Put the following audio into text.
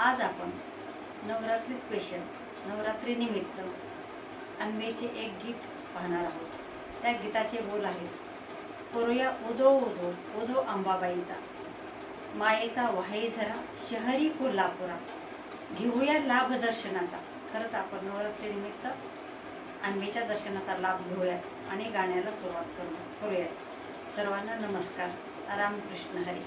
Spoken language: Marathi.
आज आपण नवरात्री स्पेशल नवरात्रीनिमित्त आंबेचे एक गीत पाहणार आहोत. त्या गीताचे बोल आहेत करूया उदो उदो उदो अंबाबाईचा. मायेचा वाहे झरा शहरी कोल्हापुरात घेऊया लाभ दर्शनाचा. खरंच आपण नवरात्रीनिमित्त आंबेच्या दर्शनाचा लाभ घेऊयात आणि गाण्याला सुरुवात करू करूयात. सर्वांना नमस्कार. रामकृष्ण हरी.